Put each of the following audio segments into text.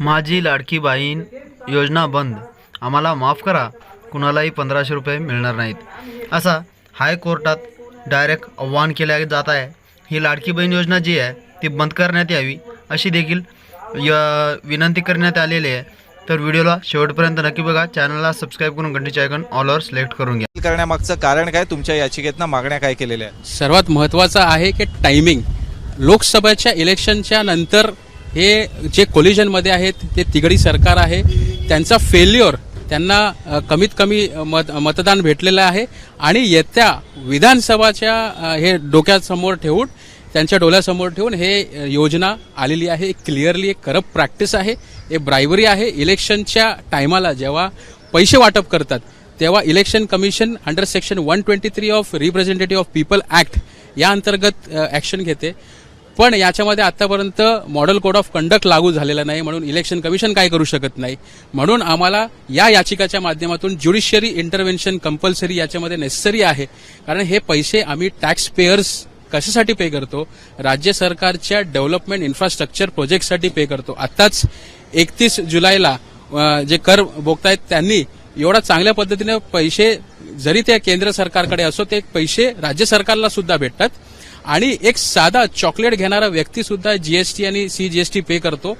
माझी लाडकी बहीण योजना बंद. आम्हाला माफ करा. कुणालाही पंधराशे रुपये मिळणार नाहीत. असा हायकोर्टात डायरेक्ट आव्हान केले जात आहे. ही लाडकी बहीण योजना जी आहे ती बंद करण्यात यावी अशी देखील य विनंती करण्यात आलेली आहे. तर व्हिडिओला शेवटपर्यंत नक्की बघा. चॅनलला सबस्क्राईब करून घंटीचे आयकॉन ऑलवर सिलेक्ट करून घ्या. करण्यामागचं कारण काय? तुमच्या याचिकेतनं मागण्या काय केलेल्या आहेत? सर्वात महत्त्वाचं आहे की टायमिंग लोकसभेच्या इलेक्शनच्या नंतर हे जे कोलिजनमध्ये आहेत ते तिगडी सरकार आहे. त्यांचा फेल्युअर त्यांना कमीत कमी मत मतदान भेटलेलं आहे. आणि येत्या विधानसभाच्या हे डोक्यासमोर ठेवून त्यांच्या डोळ्यासमोर ठेवून हे योजना आलेली आहे. क्लिअरली एक करप्ट प्रॅक्टिस आहे. हे ब्रायबरी आहे. इलेक्शनच्या टायमाला जेव्हा पैसे वाटप करतात तेव्हा election commission under section one twenty three of representative of people act या अंतर्गत ॲक्शन घेते. पण याच्यामध्ये आतापर्यंत मॉडेल कोड ऑफ कंडक्ट लागू झालेला नाही म्हणून इलेक्शन कमिशन काय करू शकत नाही. म्हणून आम्हाला या याचिकाच्या माध्यमातून ज्युडिशियरी इंटरव्हेन्शन कंपल्सरी याच्यामध्ये नेसेसरी आहे. कारण हे पैसे आम्ही टॅक्स पेयर्स कशासाठी पे करतो? राज्य सरकारच्या डेव्हलपमेंट इन्फ्रास्ट्रक्चर प्रोजेक्टसाठी पे करतो. आताच एकतीस जुलैला जे कर भोगतायत त्यांनी एवढा चांगल्या पद्धतीने पैसे जरी ते केंद्र सरकारकडे असो ते पैसे राज्य सरकारला सुद्धा भेटतात. आणि एक साधा चॉकलेट घेणारा व्यक्ती सुद्धा जीएसटी आणि सीजीएसटी पे करतो.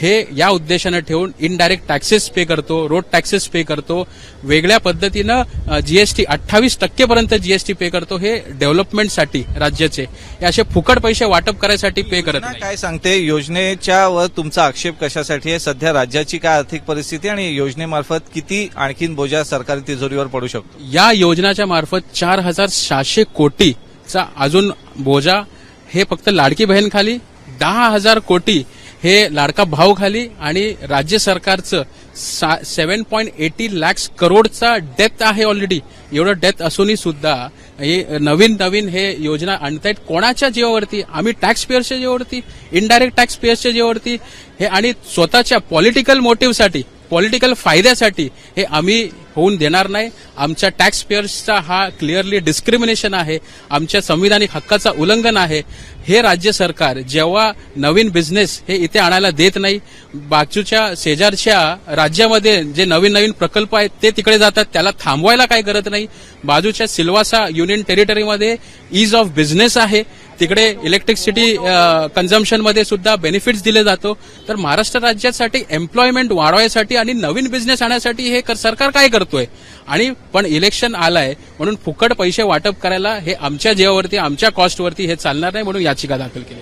हे या उद्देशानं ठेवून इनडायरेक्ट टॅक्सेस पे करतो रोड टॅक्सेस पे करतो. वेगळ्या पद्धतीनं जीएसटी अठ्ठावीस टक्केपर्यंत जीएसटी पे करतो हे डेव्हलपमेंटसाठी राज्याचे. हे असे फुकट पैसे वाटप करायसाठी पे करत काय सांगते? योजनेच्या वर तुमचा आक्षेप कशासाठी आहे? सध्या राज्याची काय आर्थिक परिस्थिती आणि योजनेमार्फत किती आणखीन बोजा सरकारी तिजोरीवर पडू शकतो? या योजनाच्या मार्फत चार हजार सहाशे चा अजून बोजा हे फक्त लाडकी बहीण खाली दहा हजार कोटी हे लाडका भाव खाली आणि राज्य सरकारचं सेवन पॉईंट एटी लॅक्स करोडचा डेथ आहे ऑलरेडी एवढं डेथ असूनही सुद्धा हे नवीन नवीन हे योजना आणतायत. कोणाच्या जीवावरती? आम्ही टॅक्स पेयर्सच्या जीवावरती इनडायरेक्ट टॅक्स पेयर्सच्या जीवावरती. हे आणि स्वतःच्या पॉलिटिकल मोटिव्हसाठी पॉलिटिकल फायद्यासाठी हे आम्ही होऊन देणार नाही. आमच्या टॅक्सपिअर्सचा हा क्लिअरली डिस्क्रिमिनेशन आहे. आमच्या संविधानिक हक्काचा उल्लंघन आहे. हे राज्य सरकार जेव्हा नवीन बिझनेस हे इथे आणायला देत नाही बाजूच्या शेजारच्या राज्यामध्ये जे नवीन नवीन प्रकल्प आहेत ते तिकडे जातात त्याला थांबवायला काय करत नाही. बाजूच्या सिल्वासा युनियन टेरिटरीमध्ये इज ऑफ बिझनेस आहे. तिकडे इलेक्ट्रिसिटी कन्झम्पनमध्ये सुद्धा बेनिफिट्स दिले जातो. तर महाराष्ट्र राज्यासाठी एम्प्लॉयमेंट वाढवायसाठी आणि नवीन बिझनेस आणण्यासाठी हे कर- सरकार काय करतोय? आणि पण इलेक्शन आलंय म्हणून फुकट पैसे वाटप करायला हे आमच्या जीवावरती आमच्या कॉस्टवरती हे चालणार नाही म्हणून याचिका दाखल केली.